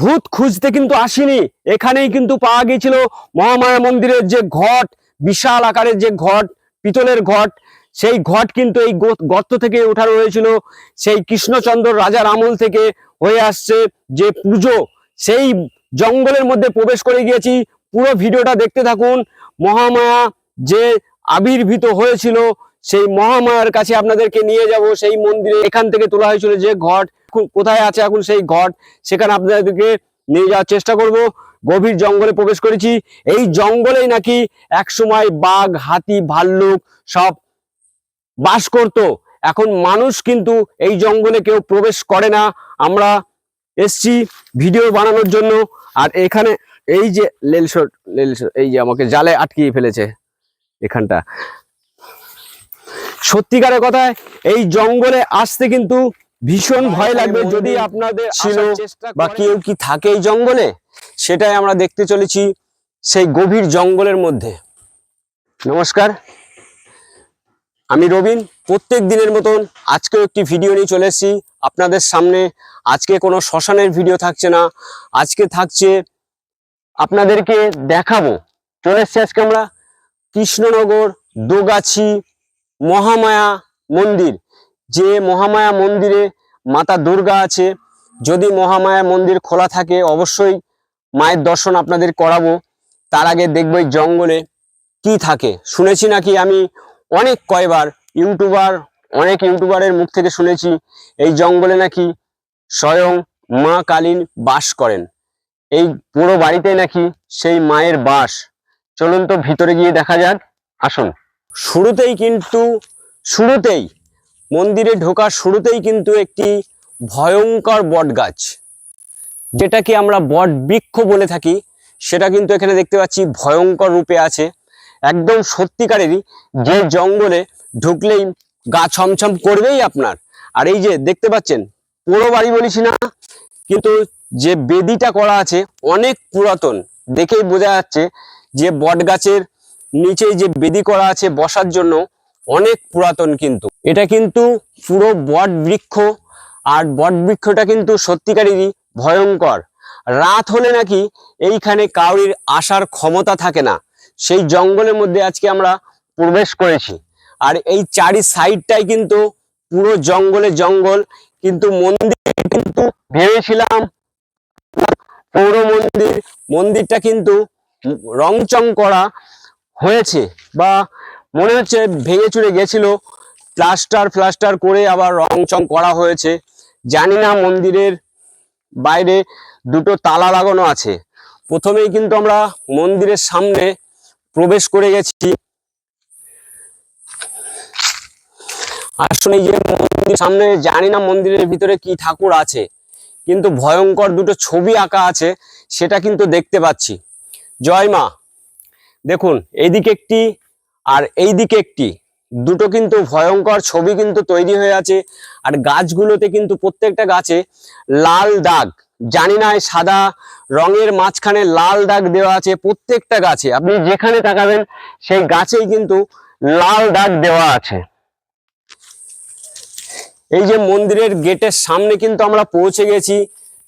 ভূত খুঁজতে কিন্তু আসিনি। এখানেই কিন্তু পাওয়া গিয়েছিল মহামায়া মন্দিরের যে ঘট, বিশাল আকারের যে ঘট, পিতলের ঘট, সেই ঘট কিন্তু এই গর্ত থেকে উঠানো হয়েছিল। সেই কৃষ্ণচন্দ্র রাজার আমল থেকে হয়ে আসছে যে পুজো। সেই জঙ্গলের মধ্যে প্রবেশ করে গিয়েছি। পুরো ভিডিওটা দেখতে থাকুন। মহামায়া যে আবির্ভূত হয়েছিল, সেই মহামায়ার কাছে আপনাদেরকে নিয়ে যাব। সেই মন্দিরে এখান থেকে তোলা হয়েছিল যে ঘট কোথায় আছে এখন সেই ঘট সেখানে আপনাদেরকে নিয়ে যাওয়ার চেষ্টা করব। গভীর জঙ্গলে প্রবেশ করেছি। এই জঙ্গলেই নাকি একসময় বাঘ, হাতি, ভাল্লুক সব বাস করত। এখন মানুষ কিন্তু এই জঙ্গলে কেউ প্রবেশ করে না। আমরা এসছি ভিডিও বানানোর জন্য। আর এখানে এই যে লেলশট লেলশট এই যে আমাকে জালে আটকিয়ে ফেলেছে এখানটা। সত্যিকারের কথায় এই জঙ্গলে আসতে কিন্তু ভীষণ ভয় লাগবে যদি আপনাদের ছিল বা কেউ কি থাকে এই জঙ্গলে সেটাই আমরা দেখতে চলেছি সেই গভীর জঙ্গলের মধ্যে। নমস্কার আমি রবিন। প্রত্যেক দিনের মতন আজকেও একটি ভিডিও নিয়ে চলে এসেছি। আপনাদের সামনে আজকে কোনো শ্মশানের ভিডিও থাকছে না। আজকে থাকছে আপনাদেরকে দেখাবো। চলে এসছি আজকে আমরা কৃষ্ণনগর দোগাছি মহামায়া মন্দির। যে মহামায়া মন্দিরে মাতা দুর্গা আছে, যদি মহামায়া মন্দির খোলা থাকে, অবশ্যই মায়ের দর্শন আপনাদের করাবো। তার আগে দেখব এই জঙ্গলে কি থাকে। শুনেছি নাকি আমি অনেক কয়বার ইউটিউবার, অনেক ইউটিউবারের মুখ থেকে শুনেছি, এই জঙ্গলে নাকি স্বয়ং মা কালীন বাস করেন। এই পুরো বাড়িতে নাকি সেই মায়ের বাস। চলুন তো ভিতরে গিয়ে দেখা যাক। আসুন। শুরুতেই কিন্তু, শুরুতেই মন্দিরে ঢোকার শুরুতেই কিন্তু একটি ভয়ঙ্কর বট গাছ যেটাকে আমরা বট বৃক্ষ বলে থাকি। সেটা কিন্তু এখানে দেখতে পাচ্ছি ভয়ঙ্কর রূপে আছে। একদম সত্যিকারেরই যে জঙ্গলে ঢুকলেই গা ছমছম করবেই আপনার। আর এই যে দেখতে পাচ্ছেন, পুরো বাড়ি বলিছি না, কিন্তু যে বেদিটা করা আছে অনেক পুরাতন। দেখেই বোঝা যাচ্ছে যে বট গাছের নিচেই যে বেদি করা আছে বসার জন্য অনেক পুরাতন কিন্তু। এটা কিন্তু পুরো বট বৃক্ষ, আর বট বৃক্ষটা কিন্তু সত্যিকারেরই ভয়ঙ্কর। রাত হলে নাকি এইখানে কাউরির আসার ক্ষমতা থাকে না। সেই জঙ্গলের মধ্যে আজকে আমরা প্রবেশ করেছি। আর এই চারি সাইডটাই কিন্তু পুরো জঙ্গলে জঙ্গল। কিন্তু মন্দির কিন্তু ভেবেছিলাম, পৌর মন্দির, মন্দিরটা কিন্তু রংচং করা হয়েছে বা মনে হচ্ছে ভেঙে চুরে গেছিল। প্লাস্টার প্লাস্টার করে আবার রং চং করা হয়েছে। জানি না মন্দিরের বাইরে দুটো তালা লাগানো আছে। প্রথমেই কিন্তু আমরা মন্দিরের সামনে প্রবেশ করে গেছি। আসলে যে মন্দির সামনে, জানি না মন্দিরের ভিতরে কি ঠাকুর আছে। কিন্তু ভয়ঙ্কর দুটো ছবি আঁকা আছে, সেটা কিন্তু দেখতে পাচ্ছি। জয় মা, দেখুন এইদিকে একটি আর এই দিকে একটি, দুটো কিন্তু ভয়ঙ্কর ছবি কিন্তু তৈরি হয়ে আছে। আর গাছগুলোতে কিন্তু প্রত্যেকটা গাছে লাল দাগ, জানি না সাদা রঙের মাঝখানে লাল দাগ দেওয়া আছে প্রত্যেকটা গাছে। আপনি যেখানে তাকাবেন, সেই গাছেই কিন্তু লাল দাগ দেওয়া আছে। এই যে মন্দিরের গেটের সামনে কিন্তু আমরা পৌঁছে গেছি।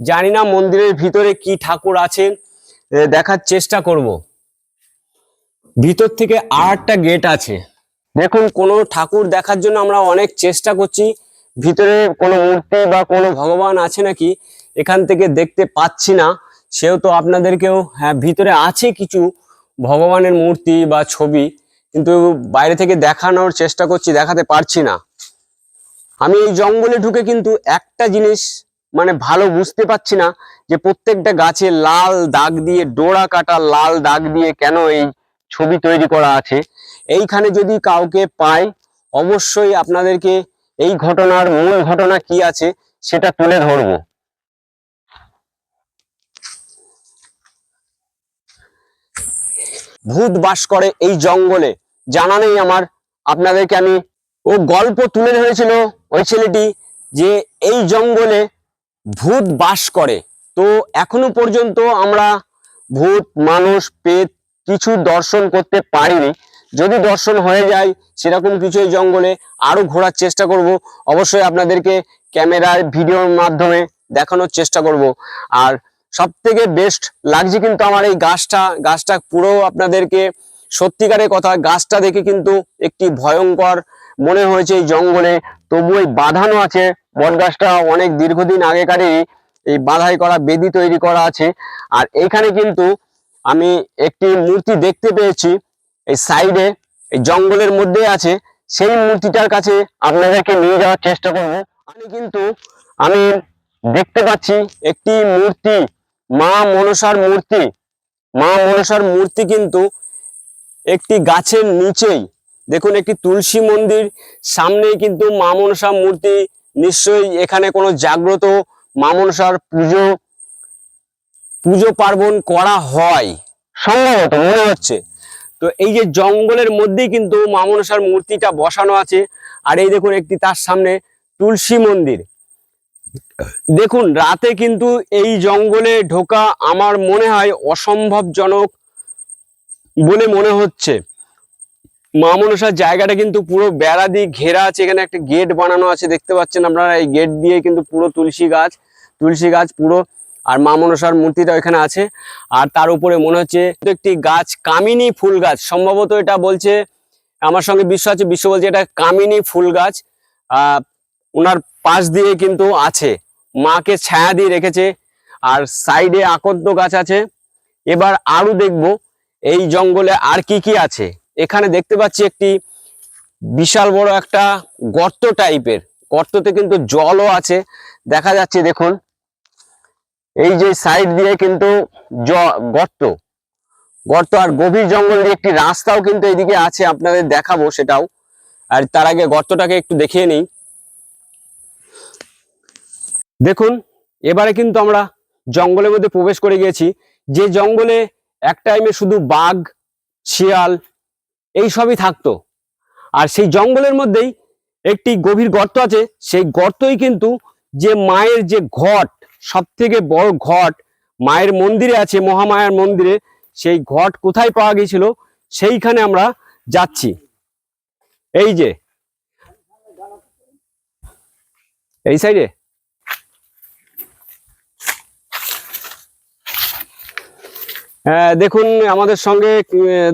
জানি না মন্দিরের ভিতরে কি ঠাকুর আছেন দেখার চেষ্টা করব। ভিতর থেকে আর একটা গেট আছে। দেখুন, কোনো ঠাকুর দেখার জন্য আমরা অনেক চেষ্টা করছি। ভিতরে কোনো মূর্তি বা কোনো ভগবান আছে নাকি এখান থেকে দেখতে পাচ্ছি না। সেহেতু আপনাদেরকেও হ্যাঁ ভিতরে আছে কিছু ভগবানের মূর্তি বা ছবি, কিন্তু বাইরে থেকে দেখানোর চেষ্টা করছি, দেখাতে পারছি না। আমি এই জঙ্গলে ঢুকে কিন্তু একটা জিনিস মানে ভালো বুঝতে পারছি না যে প্রত্যেকটা গাছে লাল দাগ দিয়ে, ডোরা কাটা লাল দাগ দিয়ে কেন এই ছবি তৈরি করা আছে। এইখানে যদি কাউকে পাই অবশ্যই আপনাদেরকে এই ঘটনার মূল ঘটনা কি আছে সেটা তুলে ধরবো। ভূত বাস করে এই জঙ্গলে। জানা নেই আমার, আপনাদেরকে আমি ও গল্প তুলে ধরেছিল ওই ছেলেটি যে এই জঙ্গলে ভূত বাস করে। তো এখনও পর্যন্ত আমরা ভূত, মানুষ পেত কিছু দর্শন করতে পারিনি। যদি দর্শন হয়ে যায়, সেরকম কিছু এই জঙ্গলে আরও ঘোরার চেষ্টা করব। অবশ্যই আপনাদেরকে ক্যামেরার ভিডিওর মাধ্যমে দেখানোর চেষ্টা করব। আর সব থেকে বেস্ট লাগছে কিন্তু আমার এই গাছটা। গাছটা পুরো আপনাদেরকে সত্যিকারের কথা, গাছটা দেখে কিন্তু একটি ভয়ঙ্কর মনে হয়েছে এই জঙ্গলে। তবু এই বাঁধানো আছে, বট গাছটা অনেক দীর্ঘদিন আগেকারই এই বাধাই করা, বেদি তৈরি করা আছে। আর এখানে কিন্তু আমি একটি মূর্তি দেখতে পেয়েছি, এই সাইডে, এই জঙ্গলের মধ্যে আছে, সেই মূর্তিটার কাছে আপনাদেরকে নিয়ে যাওয়ার চেষ্টা করব। আমি কিন্তু, আমি দেখতে পাচ্ছি একটি মূর্তি, মা মনসার মূর্তি। মা মনসার মূর্তি কিন্তু একটি গাছের নিচেই। দেখুন, একটি তুলসী মন্দির, সামনেই কিন্তু মা মনসা মূর্তি। নিশ্চয়ই এখানে কোনো জাগ্রত মা মনসার পুজো পুজো পার্বণ করা হয়। সম্ভবত মনে হচ্ছে। তো এই যে জঙ্গলের মধ্যেই কিন্তু মা মনসার মূর্তিটা বসানো আছে। আর এই দেখুন একটি তার সামনে তুলসী মন্দির। দেখুন, রাতে কিন্তু এই জঙ্গলে ঢোকা আমার মনে হয় অসম্ভবজনক বলে মনে হচ্ছে। মা মনসার জায়গাটা কিন্তু পুরো বেড়া দিয়ে ঘেরা আছে। এখানে একটা গেট বানানো আছে, দেখতে পাচ্ছেন আপনারা। এই গেট দিয়ে কিন্তু পুরো তুলসী গাছ তুলসী গাছ পুরো আর মা মনসার মূর্তিটা এখানে আছে। আর তার উপরে মনে হচ্ছে একটি গাছ, কামিনী ফুল গাছ। সম্ভবত এটা বলছে, আমার সঙ্গে বিশ্ব আছে বিশ্ব বলছে এটা কামিনী ফুল গাছ। ওনার পাশ দিয়ে কিন্তু আছে। মাকে ছায়া দিয়ে রেখেছে। আর সাইডে আকন্দ গাছ আছে। এবার আরও দেখব, এই জঙ্গলে আর কি কি আছে। এখানে দেখতে পাচ্ছি একটি বিশাল বড় একটা গর্ত টাইপের গর্ততে কিন্তু জলও আছে। দেখা যাচ্ছে, দেখুন। এই যে সাইড দিয়ে কিন্তু গর্ত। গর্ত আর গভীর জঙ্গল দিয়ে একটি রাস্তাও কিন্তু এদিকে আছে, আপনাদের দেখাবো সেটাও। আর তার আগে গর্তটাকে একটু দেখিয়ে নিই। দেখুন, এবারে কিন্তু আমরা জঙ্গলের মধ্যে প্রবেশ করে গিয়েছি। যে জঙ্গলে এক টাইমে শুধু বাঘ, শিয়াল এই সবই থাকতো। আর সেই জঙ্গলের মধ্যেই একটি গভীর গর্ত আছে। সেই গর্তই কিন্তু যে মায়ের যে ঘট সব থেকে বড় ঘট মায়ের মন্দিরে আছে, মহামায়ার মন্দিরে, সেই ঘট কোথায় পাওয়া গিয়েছিল? সেইখানে আমরা যাচ্ছি। এই যে। এই সাইডে। হ্যাঁ দেখুন, আমাদের সঙ্গে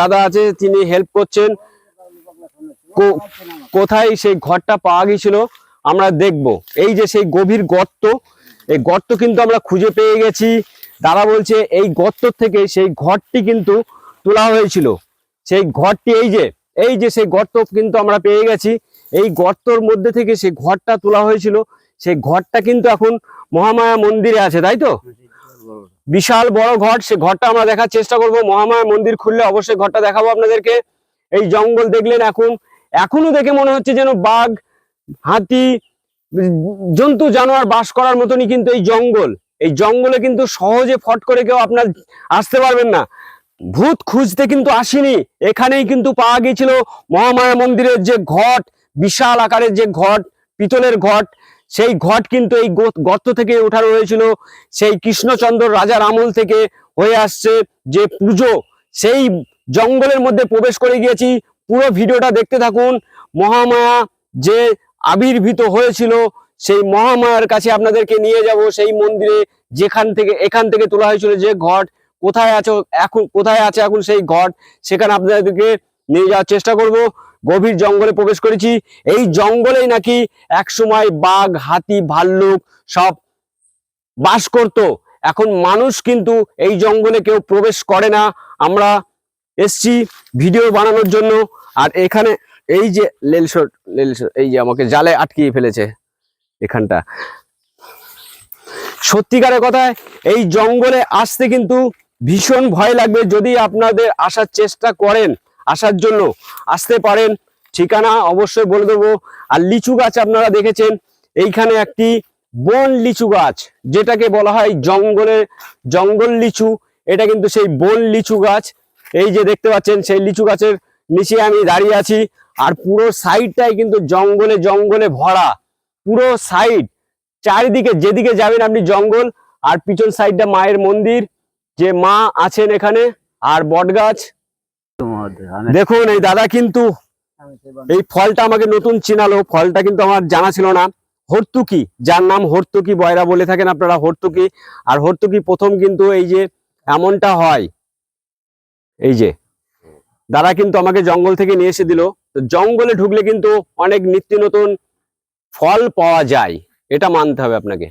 দাদা আছে, তিনি হেল্প করছেন। কোথায় সেই ঘরটা পাওয়া গিয়েছিল, আমরা দেখব। এই যে সেই গভীর গর্ত এই গর্ত কিন্তু আমরা খুঁজে পেয়ে গেছি। দাদা বলছে, এই গর্ত থেকে সেই ঘরটি কিন্তু তোলা হয়েছিল। সেই ঘরটি এই যে এই যে সেই গর্ত কিন্তু আমরা পেয়ে গেছি। এই গর্তর মধ্যে থেকে সেই ঘরটা তোলা হয়েছিল। সেই ঘরটা কিন্তু এখন মহামায়া মন্দিরে আছে, তাই তো? বিশাল বড় ঘট সে ঘরটা আমরা দেখার চেষ্টা করব। মহামায়া মন্দির খুললে অবশ্যই ঘরটা দেখাবো আপনাদেরকে। এই জঙ্গল দেখলেন এখন। এখনও দেখে মনে হচ্ছে যেন বাঘ, হাতি জন্তু, জানোয়ার বাস করার মতনই কিন্তু এই জঙ্গল। এই জঙ্গলে কিন্তু সহজে ফট করে কেউ আপনার আসতে পারবেন না। ভূত খুঁজতে কিন্তু আসেনি। এখানেই কিন্তু পাওয়া গিয়েছিল মহামায়া মন্দিরের যে ঘট, বিশাল আকারের যে ঘট, পিতলের ঘট, সেই ঘট কিন্তু এই গর্ত থেকে ওঠানো হয়েছিল সেই কৃষ্ণচন্দ্র রাজার আমল থেকে হয়ে আসছে যে পুজো। সেই জঙ্গলের মধ্যে প্রবেশ করে গিয়েছি। পুরো ভিডিওটা দেখতে থাকুন। মহামায়া যে আবির্ভূত হয়েছিল, সেই মহামায়ার কাছে আপনাদেরকে নিয়ে যাব, সেই মন্দিরে যেখান থেকে, এখান থেকে তোলা হয়েছিল যে ঘট, কোথায় আছে এখন, কোথায় আছে এখন সেই ঘট, সেখানে আপনাদেরকে নিয়ে যাওয়ার চেষ্টা করব। গভীর জঙ্গলে প্রবেশ করেছি। এই জঙ্গলেই নাকি একসময় বাঘ, হাতি, ভাল্লুক সব বাস করত। এখন মানুষ কিন্তু এই জঙ্গলে কেউ প্রবেশ করে না। আমরা এসছি ভিডিও বানানোর জন্য। আর এখানে এই যে লেলশট লেলশট এই যে আমাকে জালে আটকিয়ে ফেলেছে এখানটা। সত্যিকারের কথায় এই জঙ্গলে আসতে কিন্তু ভীষণ ভয় লাগবে যদি আপনাদের আসার চেষ্টা করেন, আসার জন্য আসতে পারেন। ঠিকানা অবশ্যই বলে দেবো। আর লিচু গাছ আপনারা দেখেছেন, এইখানে একটি বন লিচু গাছ, যেটাকে বলা হয় জঙ্গলের জঙ্গল লিচু। এটা কিন্তু সেই বন লিচু গাছ। এই যে দেখতে পাচ্ছেন, সেই লিচু গাছের নিচে আমি দাঁড়িয়ে আছি। আর পুরো সাইডটাই কিন্তু জঙ্গলে জঙ্গলে ভরা। পুরো সাইড চারিদিকে যেদিকে যাবেন আপনি জঙ্গল, আর পিছন সাইডটা মায়ের মন্দির, যে মা আছেন এখানে, আর বট গাছ দেখুন, এই দাদা কিন্তু এই ফলটা আমাকে নতুন চিনালো। ফলটা কিন্তু আমার জানা ছিল না। হর্তুকি, যার নাম হর্তুকি বয়রা বলে থাকেন আপনারা, হর্তুকি। আর হর্তুকি প্রথম কিন্তু এই যে এমনটা হয়। এই যে দাদা কিন্তু আমাকে জঙ্গল থেকে নিয়ে এসে দিল। তো জঙ্গলে ঢুকলে কিন্তু অনেক নিত্য নতুন ফল পাওয়া যায় এটা মানতে হবে আপনাকে।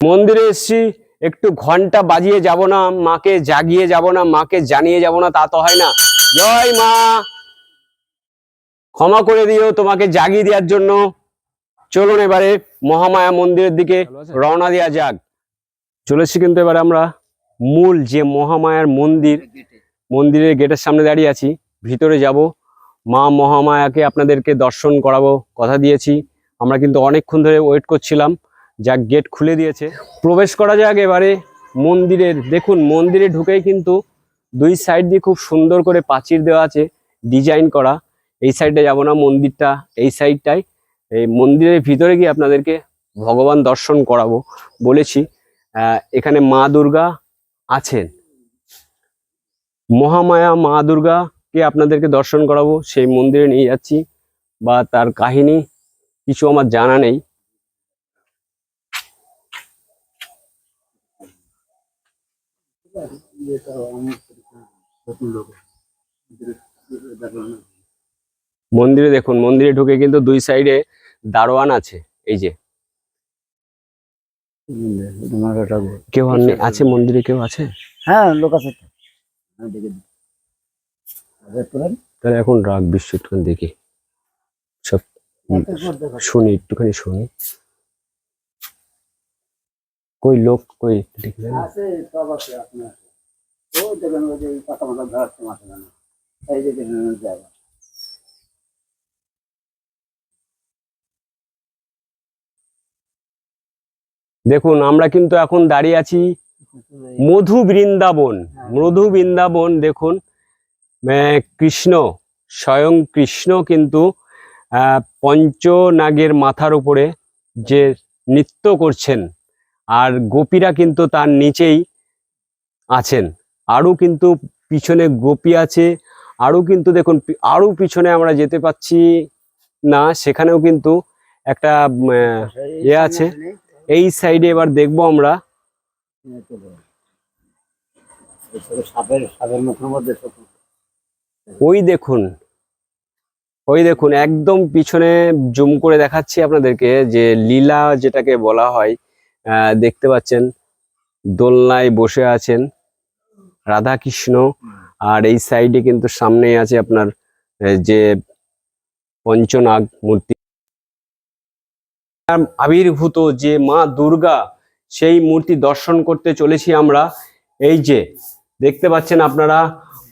মন্দিরে এসছি একটু ঘণ্টা বাজিয়ে যাব না মাকে জাগিয়ে যাব না মাকে জানিয়ে যাব না তা তো হয় না। জয় মা! ক্ষমা করে দিও তোমাকে জাগিয়ে দেওয়ার জন্য। চলুন এবারে মহামায়া মন্দিরের দিকে রওনা দেওয়া যাক। চলেছি কিন্তু এবারে আমরা মূল যে মহামায়ার মন্দির মন্দিরের গেটের সামনে দাঁড়িয়ে আছি। ভিতরে যাব। মা মহামায়াকে আপনাদেরকে দর্শন করাবো কথা দিয়েছি। আমরা কিন্তু অনেকক্ষণ ধরে ওয়েট করছিলাম। যা গেট খুলে দিয়েছে। প্রবেশ করা যাক এবারে মন্দিরের। দেখুন, মন্দিরে ঢুকেই কিন্তু দুই সাইড দিয়ে খুব সুন্দর করে প্রাচীর দেওয়া আছে ডিজাইন করা। এই সাইডে যাব না, মন্দিরটা এই সাইডটাই এই মন্দিরের ভিতরে গিয়ে আপনাদেরকে ভগবান দর্শন করাবো বলেছি। এখানে মা দুর্গা আছেন। মহামায়া মা দুর্গাকে আপনাদেরকে দর্শন করাবো। সেই মন্দিরে নিয়ে যাচ্ছি বা তার কাহিনী কিছু আমার জানা নেই। মন্দিরে দেখুন মন্দিরে ঢুকে কিন্তু দুই সাইডে দারোয়ান আছে এই যে। কেউ আছে মন্দিরে কেউ আছে? হ্যাঁ লোক আছে তাহলে এখন রাগ বিশ্ব একটুখানি দেখি। সব দেখো। শুনি একটুখানি শুনি। কই লোক কই জায়গা। দেখুন আমরা কিন্তু এখন দাঁড়িয়ে আছি মধু বৃন্দাবন মধু বৃন্দাবন দেখুন কৃষ্ণ, স্বয়ং কৃষ্ণ কিন্তু পঞ্চনাগের মাথার উপরে যে নৃত্য করছেন, আর গোপীরা কিন্তু তার নিচেই আছেন আরও কিন্তু পিছনে গোপী আছে, আরও কিন্তু দেখুন আরও পিছনে আমরা যেতে পাচ্ছি না, সেখানেও কিন্তু একটা এ আছে। এই সাইডে এবার দেখব আমরা ওই দেখুন ওই দেখুন, একদম পিছনে জুম করে দেখাচ্ছি আপনাদেরকে যে লীলা যেটাকে বলা হয় দেখতে পাচ্ছেন, দোলনায় বসে আছেন রাধা কৃষ্ণ আর এই সাইডে কিন্তু সামনে আছে আপনার যে পঞ্চনাগ মূর্তি। আবির্ভূত যে মা দুর্গা সেই মূর্তি দর্শন করতে চলেছি আমরা। এই যে, দেখতে পাচ্ছেন আপনারা,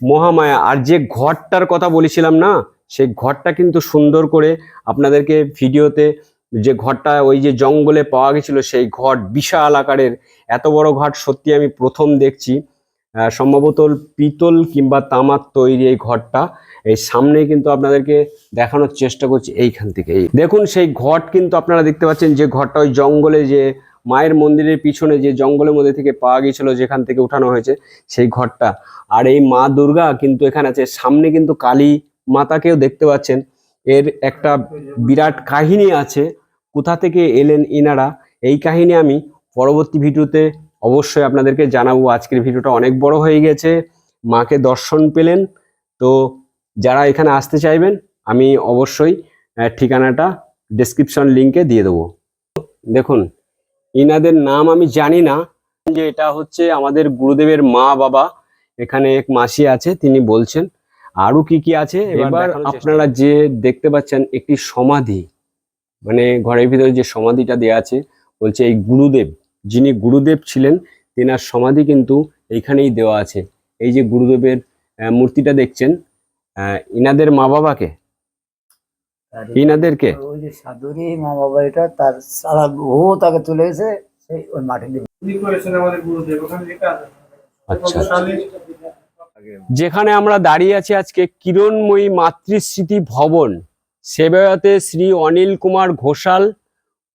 মহামায়া। আর যে ঘরটার কথা বলেছিলাম না, সেই ঘরটা কিন্তু সুন্দর করে আপনাদেরকে ভিডিওতে যে ঘরটা ওই যে জঙ্গলে পাওয়া গেছিল, সেই ঘর বিশাল আকারের। এত বড় ঘাট সত্যি আমি প্রথম দেখছি। সম্ভবত পিতল কিংবা তামার তৈরি এই ঘরটা। এই সামনে কিন্তু আপনাদেরকে দেখানোর চেষ্টা করছি এইখান থেকে দেখুন, সেই ঘট কিন্তু আপনারা দেখতে পাচ্ছেন যে ঘরটা ওই জঙ্গলে যে মায়ের মন্দিরের পিছনে যে জঙ্গলের মধ্যে থেকে পাওয়া গিয়েছিল, যেখান থেকে উঠানো হয়েছে সেই ঘরটা। আর এই মা দুর্গা কিন্তু এখানে আছে। সামনে কিন্তু কালী মাতাকেও দেখতে পাচ্ছেন। এর একটা বিরাট কাহিনী আছে। কোথা থেকে এলেন ইনারা? এই কাহিনী আমি পরবর্তী ভিডিওতে অবশ্যই আপনাদেরকে জানাব। আজকের ভিডিওটা অনেক বড় হয়ে গেছে। মাকে দর্শন পেলেন। তো যারা এখানে আসতে চাইবেন, আমি অবশ্যই ঠিকানাটা ডেসক্রিপশন লিংকে দিয়ে দেবো। দেখুন ইনাদের নাম আমি জানি না যে এটা হচ্ছে আমাদের গুরুদেবের মা বাবা এখানে এক মাসি আছে তিনি বলছেন। আরও কি কি আছে? এবার আপনারা যে দেখতে পাচ্ছেন একটি সমাধি মানে ঘরের ভিতরে যে সমাধিটা দেয়া আছে বলছে এই গুরুদেব যিনি গুরুদেব ছিলেন তেনার সমাধি কিন্তু এইখানেই দেওয়া আছে। এই যে গুরুদেবের মূর্তিটা দেখছেন আহ, ইনাদের মা বাবাকে ইনাদেরকে? ওই যে সাধুরই মা বাবা এটা তার সারা ও তাকে তুলে এসে সেই ওই মাটি দিয়ে আচ্ছা। যেখানে আমরা দাঁড়িয়ে আছি আজকে কিরণময়ী মাতৃস্মৃতি ভবন সেবায়তে শ্রী অনিল কুমার ঘোষাল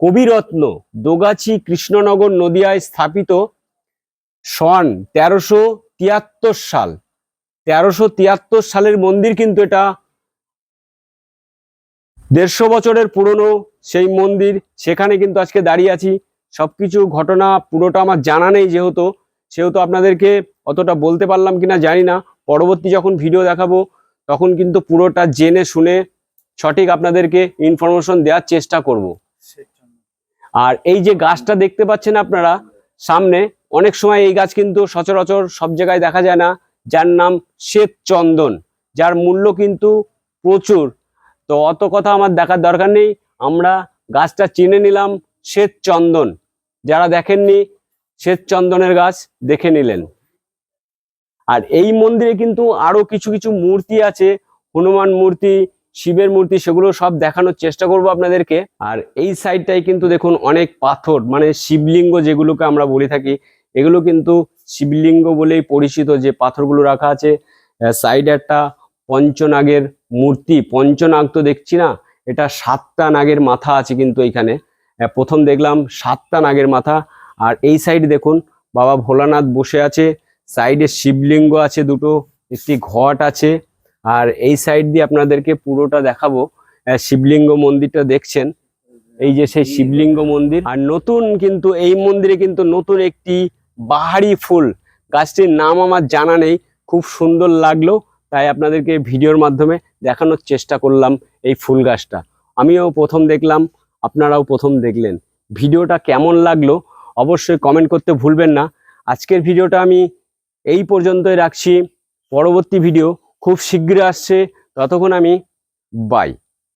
কবিরত্ন দোগাছি কৃষ্ণনগর নদিয়ায় স্থাপিত সন তেরোশো তিয়াত্তর সাল। তেরোশো তিয়াত্তর সালের মন্দির কিন্তু এটা দেড়শো বছরের পুরনো সেই মন্দির, সেখানে কিন্তু আজকে দাঁড়িয়ে আছি। সবকিছু ঘটনা পুরোটা আমার জানা নেই যেহেতু, সেহেতু আপনাদেরকে অতটা বলতে পারলাম কিনা জানি না। পরবর্তী যখন ভিডিও দেখাবো, তখন কিন্তু পুরোটা জেনে শুনে সঠিক আপনাদেরকে ইনফরমেশন দেওয়ার চেষ্টা করব। আর এই যে গাছটা দেখতে পাচ্ছেন আপনারা, সামনে অনেক সময় এই গাছ কিন্তু সচরাচর সব জায়গায় দেখা যায় না, যার নাম শ্বেত চন্দন যার মূল্য কিন্তু প্রচুর। তো অত কথা আমার দেখার দরকার নেই। আমরা গাছটা চিনে নিলাম, শ্বেত চন্দন। যারা দেখেননি, শ্বেত চন্দনের গাছ দেখে নিলেন। আর এই মন্দিরে কিন্তু আরও কিছু কিছু মূর্তি আছে। হনুমান মূর্তি, শিবের মূর্তি, সেগুলো সব দেখানোর চেষ্টা করব আপনাদেরকে। আর এই সাইডটাই কিন্তু দেখুন অনেক পাথর মানে শিবলিঙ্গ যেগুলোকে আমরা বলে থাকি, এগুলো কিন্তু শিবলিঙ্গ বলেই পরিচিত যে পাথরগুলো রাখা আছে। সাইডে একটা পঞ্চনাগের মূর্তি পঞ্চনাগ তো দেখছি না, এটা সাতটা নাগের মাথা আছে কিন্তু এইখানে প্রথম দেখলাম সাতটা নাগের মাথা, আর এই সাইড দেখুন, বাবা ভোলানাথ বসে আছে সাইডে শিবলিঙ্গ আছে দুটো, একটি ঘট আছে, আর এই সাইড দিয়ে আপনাদেরকে পুরোটা দেখাবো। শিবলিঙ্গ মন্দিরটা দেখছেন, এই যে সেই শিবলিঙ্গ মন্দির। আর নতুন কিন্তু এই মন্দিরে কিন্তু নতুন একটি বাহারি ফুল, গাছটির নাম আমার জানা নেই, খুব সুন্দর লাগল। তাই আপনাদেরকে ভিডিওর মাধ্যমে দেখানোর চেষ্টা করলাম এই ফুল গাছটা। আমিও প্রথম দেখলাম, আপনারাও প্রথম দেখলেন। ভিডিওটা কেমন লাগল অবশ্যই কমেন্ট করতে ভুলবেন না। আজকের ভিডিওটা আমি এই পর্যন্তই রাখছি। পরবর্তী ভিডিও খুব শীঘ্র আসছে। ততক্ষণ আমি বাই